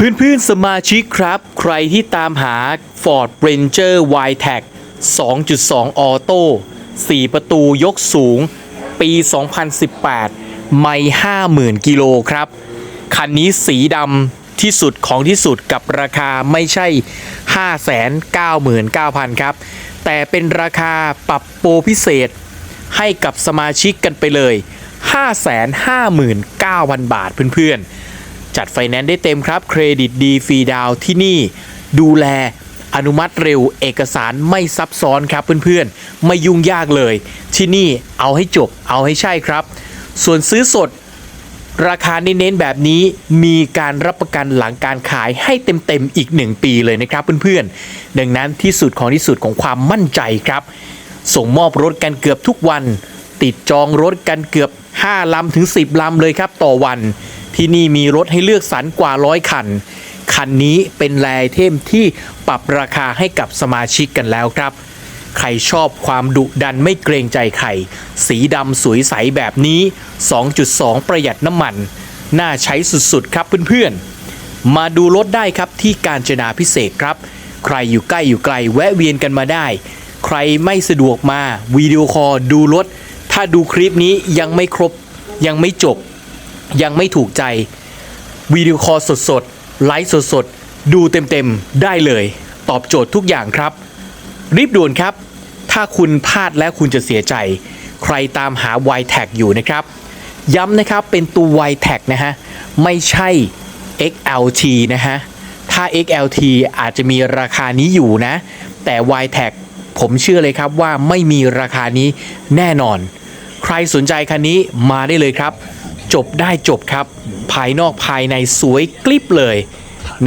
เพื่อนๆสมาชิกครับ ใครที่ตามหา Ford Ranger Y-Tech 2.2ออโต้4ประตูยกสูง ปี 2018 ไม่ 50,000 กิโลครับ คันนี้สีดำที่สุดของที่สุดกับราคาไม่ใช่ 599,000 ครับ แต่เป็นราคาปรับโปรพิเศษ ให้กับสมาชิกกันไปเลย 559,000 บาทเพื่อนๆ จัดไฟแนนซ์ได้เต็มครับ เครดิตดีฟรีดาวที่นี่ ดูแลอนุมัติเร็วเอกสารไม่ซับซ้อนครับเพื่อนๆ ไม่ยุ่งยากเลย ที่นี่เอาให้จบเอาให้ใช่ครับ ส่วนซื้อสด ราคาเน้นๆแบบนี้มีการรับประกันหลังการขายให้เต็มๆอีก 1 ปีเลยนะครับเพื่อนๆ ดังนั้นที่สุดของที่สุดของความมั่นใจครับ ส่งมอบรถกันเกือบทุกวัน ติดจองรถกันเกือบ 5ลำถึง 10ลำเลยครับต่อวัน ที่นี่มีรถให้เลือกสรรกว่าร้อยคัน คันนี้เป็นแรไอเทมที่ปรับราคาให้กับสมาชิกกันแล้วครับ ใครชอบความดุดันไม่เกรงใจใคร สีดำสวยใสแบบนี้ 2.2 ประหยัดน้ำมัน น่าใช้สุดๆครับเพื่อนๆ มาดูรถได้ครับที่การจนาพิเศษครับ ใครอยู่ใกล้อยู่ไกลแวะเวียนกันมาได้ ใครไม่สะดวกมาวิดีโอคอลดูรถ ถ้าดูคลิปนี้ยังไม่ครบยังไม่จบ ยังไม่ถูกใจวิดีโอคอลสดๆ ไลฟ์สดๆ ดูเต็มๆ ได้เลย ตอบโจทย์ทุกอย่างครับ รีบด่วนครับ ถ้าคุณพลาดแล้วคุณจะเสียใจ ใครตามหา y t a g อยู่นะครับ ย้ำนะครับเป็นตัว y t a g นะฮะ ไม่ใช่ XLT นะฮะ ถ้า XLT อาจจะมีราคานี้อยู่นะ แต่ y t a g ผมเชื่อเลยครับว่าไม่มีราคานี้แน่นอน ใครสนใจคันนี้มาได้เลยครับ จบได้จบครับ ภายนอกภายในสวยกลิบเลย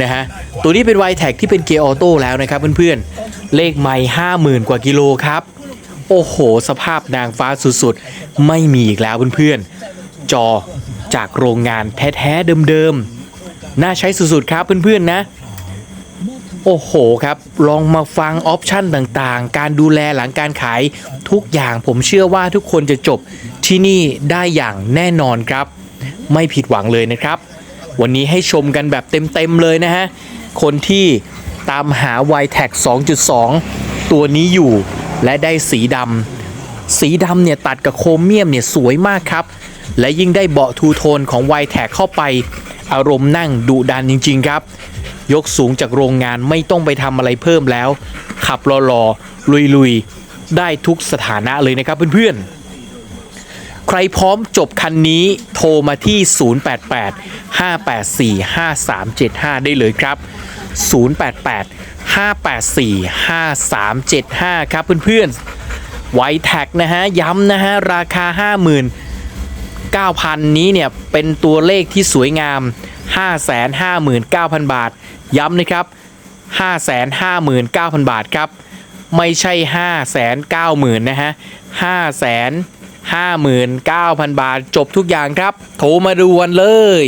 นะฮะตัวนี้เป็น y t a g ที่เป็นเกียร์ออโต้แล้วนะครับเพื่อนๆ เลขไม่50,000กว่ากิโลครับ โอ้โห สภาพนางฟ้าสุดๆ ไม่มีอีกแล้วเพื่อนๆ จอจากโรงงานแท้ๆเดิมๆ น่าใช้สุดๆ ครับเพื่อนๆนะ โอ้โหครับ ลองมาฟังออปชั่นต่างๆ การดูแลหลังการขายทุกอย่างผมเชื่อว่าทุกคนจะจบ ที่นี่ได้อย่างแน่นอนครับ ไม่ผิดหวังเลยนะครับ วันนี้ให้ชมกันแบบเต็มๆเลยนะฮะ คนที่ตามหา y t a g 2.2 ตัวนี้อยู่และได้สีดำสีดำเนี่ยตัดกับโครเมียมเนี่ยสวยมากครับ และยิ่งได้เบาะทูโทนของ y t a g เข้าไป อารมณ์นั่งดุดันจริง ๆ ครับ ยกสูงจากโรงงานไม่ต้องไปทำอะไรเพิ่มแล้ว ขับรอๆลุยๆ ได้ทุกสถานะเลยนะครับเพื่อนๆ รพร้อมจบคันนี้โทรมาที่ 088 584 5375 ได้เลยครับ 088 584 5375 ครับเพื่อนๆไวแท็กนะฮะ ย้ำนะฮะ ราคา50,000 9,000 นี้เนี่ย เป็นตัวเลขที่สวยงาม 559,000 บาท ย้ำนะครับ 559,000 บาทครับ ไม่ใช่ 590,000 นะฮะ 500, 59,000 บาท จบทุกอย่างครับ โทรมาดูวันเลย